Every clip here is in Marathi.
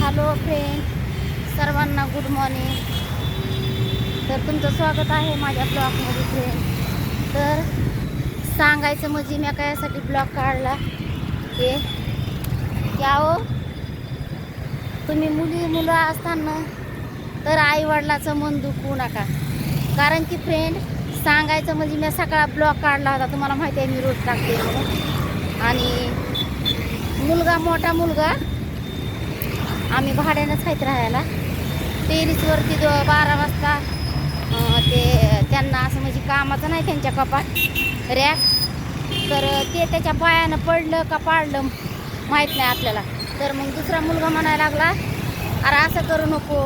हॅलो फ्रेंड सर्वांना गुड मॉर्निंग तर तुमचं स्वागत आहे माझ्या ब्लॉगमध्ये फ्रेंड तर सांगायचं म्हणजे मी काय यासाठी ब्लॉग काढला. ते क्या हो. तुम्ही मुली मुलं असताना तर आईवडिलाचं मन दुखवू नका. कारण की फ्रेंड सांगायचं म्हणजे मी सकाळ ब्लॉग काढला होता. तुम्हाला माहिती आहे मी रोज टाकते आणि मुलगा मोठा मुलगा आम्ही भाड्यानंच आहेत राहायला. टेरिसवरती दो बारा वाजता ते त्यांना असं म्हणजे कामाचं नाही त्यांच्या कपाट रॅक. तर ते त्याच्या पायानं पडलं का पाडलं माहीत नाही आपल्याला. तर मग दुसरा मुलगा म्हणायला लागला अरे असं करू नको.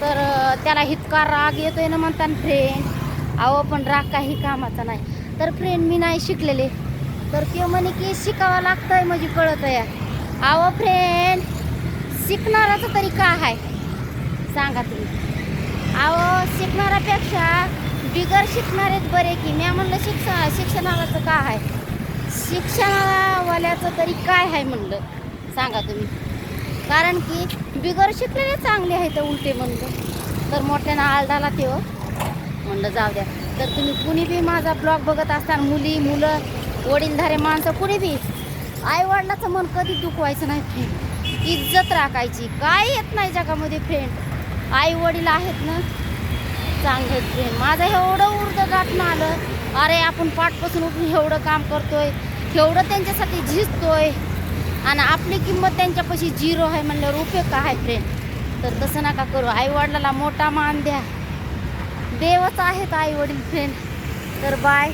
तर त्याला हितका राग येतोय ना म्हणताना फ्रेंड अहो पण राग काही कामाचा नाही. तर फ्रेंड मी नाही शिकलेले. तर ते म्हणे की शिकावं लागतंय म्हणजे कळत आहे अहो फ्रेंड शिकणाराचं तरी का आहे? सांगा तुम्ही. अहो शिकणाऱ्यापेक्षा बिगर शिकणारेच बरे की. मी म्हणलं शिक्षण शिक्षणाचं का आहे? शिक्षणावाल्याचं तरी काय आहे म्हणलं? सांगा तुम्ही. कारण की बिगर शिकलेले चांगले आहेत उलटे म्हणलं. तर मोठ्यानं आळदाला ते हो. म्हणलं जाऊ द्या. तर तुम्ही कुणी बी माझा ब्लॉग बघत असताना मुली मुलं वडीलधारे माणसं कुणी बी मन कधी दुखवायचं नाही. इज्जत राखायची. काय येत नाही जगामध्ये फ्रेंड आई वडील आहेत ना? चांगले फ्रेंड माझं एवढं उर्द गाठणं आलं. अरे आपण पाठपासून उठून एवढं काम करतोय. एवढं त्यांच्यासाठी झिजतोय. आणि आपली किंमत त्यांच्यापाशी झिरो आहे म्हणल्यावर उपयोग का आहे फ्रेंड तर तसं नका करू. आई वडिलाला मोठा मान द्या. देवच आहेत आई वडील फ्रेंड तर बाय